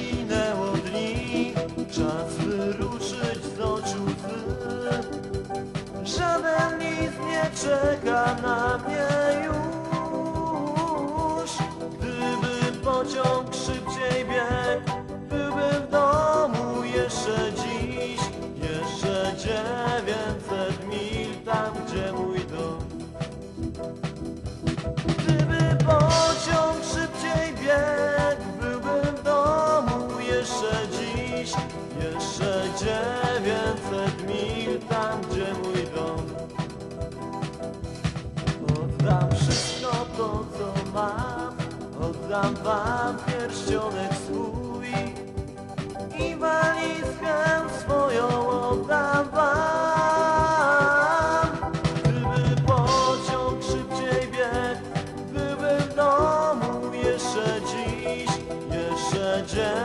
minęło dni, czas wyruszyć z oczu. Żaden list nie czeka na mnie już. Gdyby pociąg szybciej biegł, wam pierścionek swój i walizkę swoją oddam wam. Gdyby pociąg szybciej biegł, byłbym w domu jeszcze dziś. Jeszcze dziewięćset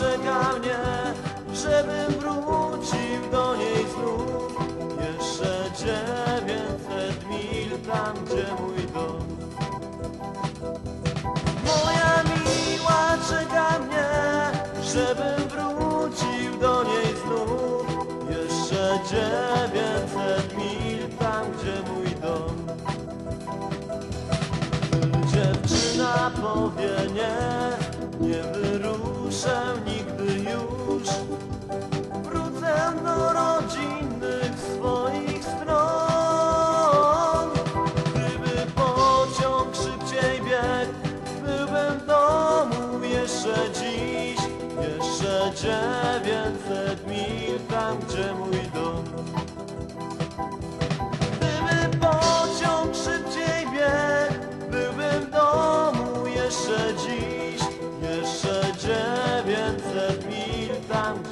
czeka mnie, żebym wrócił do niej znów. Jeszcze dziewięćset mil tam, gdzie mój dom. Moja miła czeka mnie, żebym wrócił do niej znów. Jeszcze dziewięćset mil tam, gdzie mój dom. Dziewczyna powie nie, nie wyruszę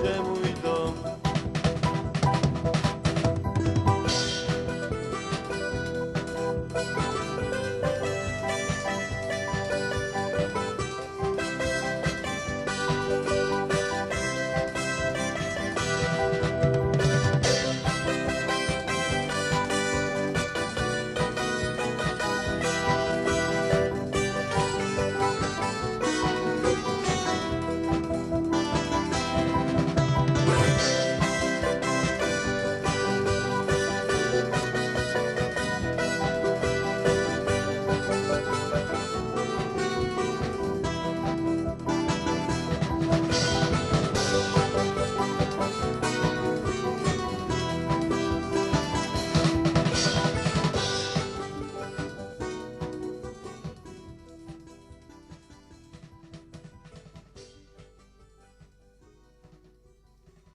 Hashem.